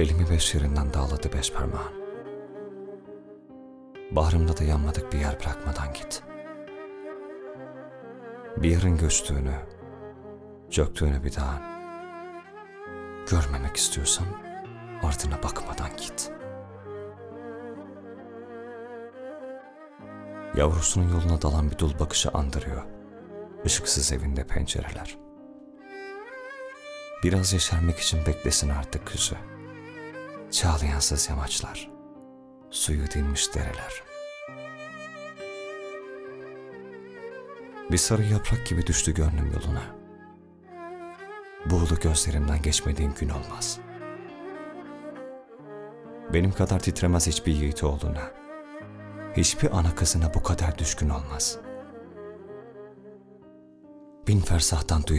Elimi beş yerinden dağladı beş parmağın. Bahrımda da yanmadık bir yer bırakmadan git. Bir yerin göçtüğünü, çöktüğünü bir daha görmemek istiyorsan ardına bakmadan git. Yavrusunun yoluna dalan bir dul bakışı andırıyor. Işıksız evinde pencereler. Biraz yeşermek için beklesin artık kızı. Çağlayansız yamaçlar. Suyu dinmiş dereler. Bir sarı yaprak gibi düştü gönlüm yoluna. Buğulu gözlerimden geçmediğin gün olmaz. Benim kadar titremez hiçbir yiğit oğluna. Hiçbir ana kızına bu kadar düşkün olmaz. Bin fersahtan duyar.